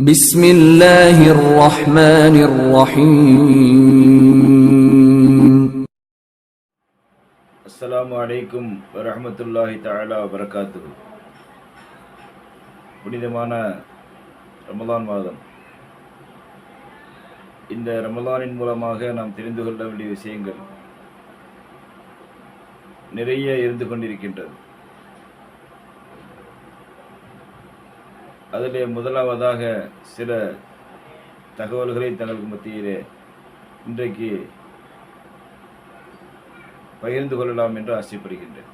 بسم الله الرحمن الرحيم அஸ்ஸலாமு அலைக்கும் வரஹ்மத்துல்லாஹி தஆலா வபரகாத்துஹு புனிதமான ரமலான் மாதம் இந்த ரமலானின் மூலமாக நாம் தெரிந்து கொள்ள வேண்டிய விஷயங்கள் நிறைய இருந்து கொண்டிருக்கின்றது அதிலே முதலாவதாக சில தகவல்களை தங்களுக்கு மத்தியிலே இன்றைக்கு பகிர்ந்து கொள்ளலாம் என்று ஆசைப்படுகின்றேன்.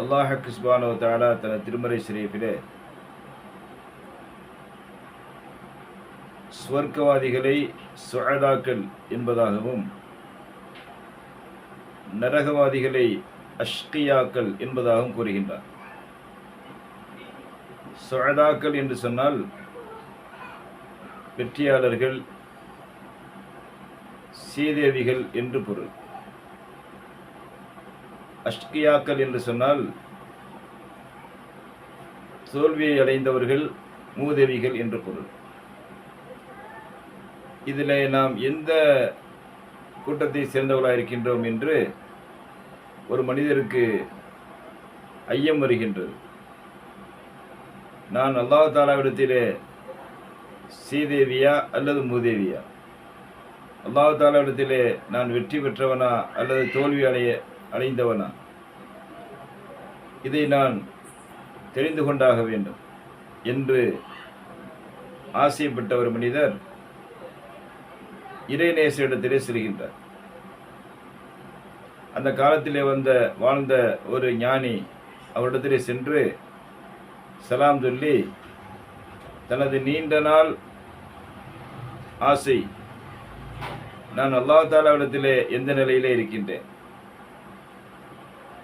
அல்லாஹ் கிஸ்பானோ தாடா தன திருமறை ஷரீஃபிலே ஸ்வர்க்கவாதிகளை சுழதாக்கள் என்பதாகவும் நரகவாதிகளை அஷ்கியாக்கள் என்பதாகவும் கூறுகின்றார். சுழதாக்கள் என்று சொன்னால் வெற்றியாளர்கள் சீதேவிகள் என்று பொருள். அஷ்கியாக்கள் என்று சொன்னால் தோல்வியை அடைந்தவர்கள் மூதேவிகள் என்று பொருள். இதில் நாம் எந்த கூட்டத்தை சேர்ந்தவர்களாக இருக்கின்றோம் என்று ஒரு மனிதருக்கு ஐயம் வருகின்றது. நான் அல்லாஹ் தாலாவிடத்திலே சீதேவியா அல்லது மூதேவியா? அல்லாஹ் தாலாவிடத்திலே நான் வெற்றி பெற்றவனா அல்லது தோல்வி அடைய அடைந்தவனா இதை நான் தெரிந்து கொண்டாக வேண்டும். என்று ஆசைப்பட்ட ஒரு மனிதர் இறைநேசரிடத்திலே செல்கின்றார். அந்த காலத்திலே வந்த வாழ்ந்த ஒரு ஞானி அவரிடத்திலே சென்று சலாம் சொல்லி தனது நீண்ட நாள் ஆசை நான் அல்லாஹாலாவிடத்திலே எந்த நிலையிலே இருக்கின்றேன்?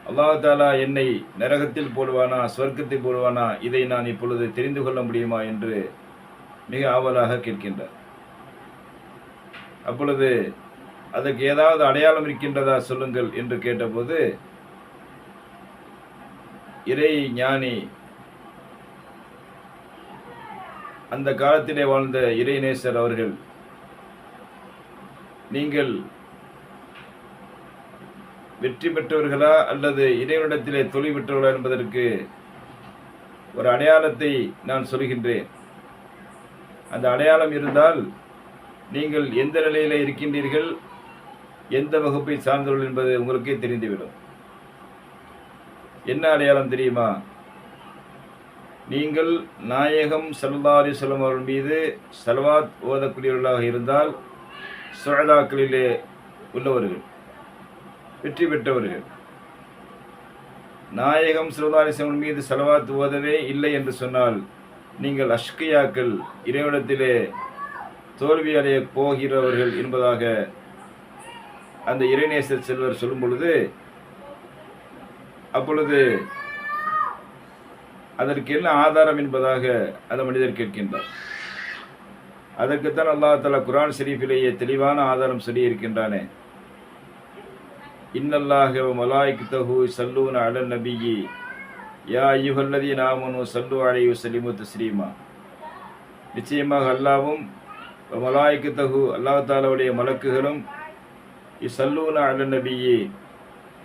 அல்லாஹாலா என்னை நரகத்தில் போடுவானா ஸ்வர்க்கத்தில் போடுவானா இதை நான் இப்பொழுது தெரிந்து கொள்ள முடியுமா? என்று மிக ஆவலாக கேட்கின்றார். அப்பொழுது அதற்கு ஏதாவது அடையாளம் இருக்கின்றதா சொல்லுங்கள் என்று கேட்டபோது இறை ஞானி அந்த காலத்திலே வாழ்ந்த இறைநேசர் அவர்கள் நீங்கள் வெற்றி பெற்றவர்களா அல்லது இறைவனிடத்திலே தொழில் பெற்றவர்களா என்பதற்கு ஒரு அடையாளத்தை நான் சொல்கின்றேன். அந்த அடையாளம் இருந்தால் நீங்கள் எந்த நிலையில் இருக்கின்றீர்கள் எந்த வகுப்பை சார்ந்தவர்கள் என்பது உங்களுக்கே தெரிந்துவிடும். என்ன அடையாளம் தெரியுமா? நீங்கள் நாயகம் சல்லா அலிஸ்லம் அவர்கள் மீது சலவாத் ஓதக்கூடியவர்களாக இருந்தால் சுழதாக்களிலே உள்ளவர்கள் வெற்றி பெற்றவர்கள். நாயகம் சிவதாரிசவன் மீது செலவாத்து ஓதவே இல்லை என்று சொன்னால் நீங்கள் அஷ்கியாக்கள் இறைவனத்திலே தோல்வி அடைய போகிறவர்கள் என்பதாக அந்த இறைநேசர் செல்வர் சொல்லும் பொழுது அப்பொழுது அதற்கு என்ன ஆதாரம் என்பதாக அந்த மனிதர் கேட்கின்றார். அதற்குத்தான் அல்லாஹ் தலா குரான் ஷெரீஃபிலேயே தெளிவான ஆதாரம் சொல்லி இருக்கின்றானே இன்னல்லாக தஹு சல்லூன் அலன் நபியி யா ஐயுகல்லதி நாமனு சல்லு அலையு சலிமு தஸ்ரீமா நிச்சயமாக அல்லாவும் தகு அல்லாஹ் தாலாவுடைய மலக்குகளும் இசல்லூன அலன் நபியி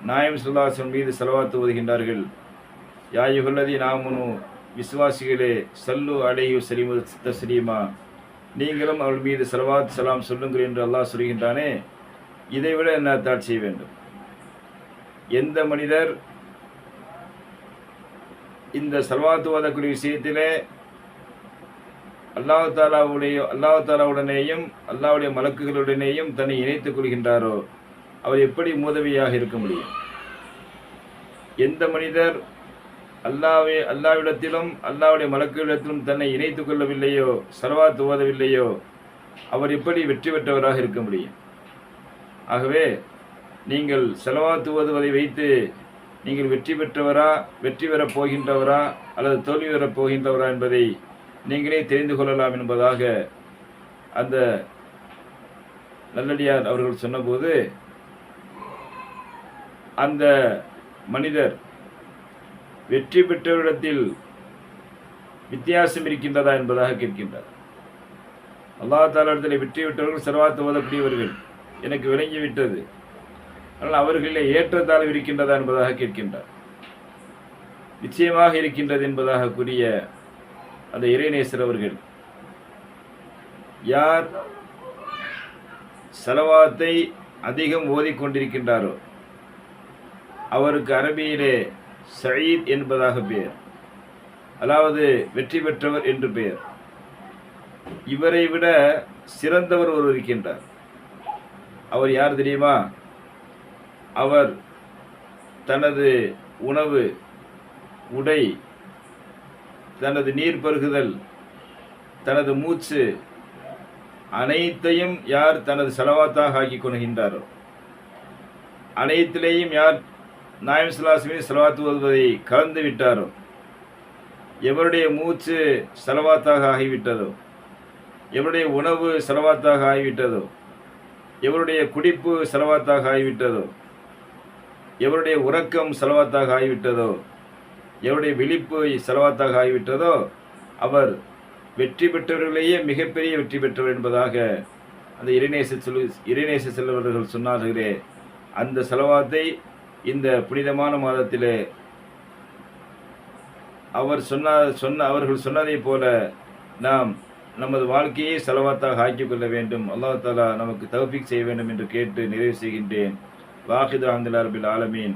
நாயம் சுல்லாசன் மீது செலவாத்து ஓதுகின்றார்கள். யாயுகுல்லதி நாமுனு விசுவாசிகளே சல்லு அலையு சலிமு தஸ்ரீமா நீங்களும் அவள் மீது செலவாத் சலாம் சொல்லுங்கள் என்று அல்லாஹ் சொல்கின்றானே இதைவிட என்ன தாட் செய்ய வேண்டும்? எந்த மனிதர் இந்த செலவாத்து ஓதக்கூடிய விஷயத்திலே அல்லாஹு தாலாவுடைய அல்லாஹு தாலாவுடனேயும் அல்லாவுடைய மலக்குகளுடனேயும் தன்னை இணைத்துக் கொள்கின்றாரோ அவர் எப்படி மூதவியாக இருக்க முடியும்? எந்த மனிதர் அல்லாவே அல்லாவிடத்திலும் அல்லாவுடைய மலக்குகளிடத்திலும் தன்னை இணைத்துக் கொள்ளவில்லையோ சர்வாத்து ஓதவில்லையோ அவர் எப்படி வெற்றி பெற்றவராக இருக்க முடியும்? ஆகவே நீங்கள் செலவாத்து ஓதுவதை வைத்து நீங்கள் வெற்றி பெற்றவரா வெற்றி பெறப் போகின்றவரா அல்லது தோல்வி பெறப் போகின்றவரா என்பதை நீங்களே தெரிந்து கொள்ளலாம் என்பதாக அந்த நல்லடியார் அவர்கள் சொன்னபோது அந்த மனிதர் வெற்றி பெற்றவரிடத்தில் வித்தியாசம் இருக்கின்றதா என்பதாக கேட்கின்றார். அல்லா தாலாடத்தில் வெற்றி விட்டவர்கள் செலவாத்து ஓதக்கூடியவர்கள் எனக்கு விளங்கிவிட்டது ஆனால் அவர்களிலே ஏற்றத்தாழ்வு இருக்கின்றதா என்பதாக கேட்கின்றார். நிச்சயமாக இருக்கின்றது என்பதாக கூறிய அந்த இறைநேசர் அவர்கள் யார் செலவாத்தை அதிகம் ஓதிக்கொண்டிருக்கின்றாரோ அவருக்கு அரபியிலே சயீத் என்பதாக பெயர். அதாவது வெற்றி பெற்றவர் என்று பெயர். இவரை விட சிறந்தவர் ஒருவர் இருக்கின்றார். அவர் யார் தெரியுமா? அவர் தனது உணவு உடை தனது நீர் பருகுதல் தனது மூச்சு அனைத்தையும் யார் தனது செலவாத்தாக ஆக்கி கொள்கின்றாரோ அனைத்திலேயும் யார் நாயம் சுல்லாசுமின் செலவாத்து ஓதுவதை கலந்து விட்டாரோ எவருடைய மூச்சு செலவாத்தாக ஆகிவிட்டதோ எவருடைய உணவு செலவாத்தாக ஆகிவிட்டதோ எவருடைய குடிப்பு செலவாத்தாக ஆகிவிட்டதோ எவருடைய உறக்கம் செலவாத்தாக ஆகிவிட்டதோ எவருடைய விழிப்பு செலவாத்தாக ஆகிவிட்டதோ அவர் வெற்றி பெற்றவர்களையே மிகப்பெரிய வெற்றி பெற்றவர் என்பதாக அந்த இறைநேச செல் இறைநேச செல்வர்கள் சொன்னார்களே. அந்த செலவாத்தை இந்த புனிதமான மாதத்திலே அவர் சொன்ன சொன்ன அவர்கள் சொன்னதைப் போல நாம் நமது வாழ்க்கையை செலவாத்தாக ஆக்கிக் கொள்ள வேண்டும். அல்லாஹ் தாலா நமக்கு தௌஃபீக் செய்ய வேண்டும் என்று கேட்டு நிறைவு செய்கின்றேன். வாஹிது அஹமதுல்லா ரபில் ஆலமீன்.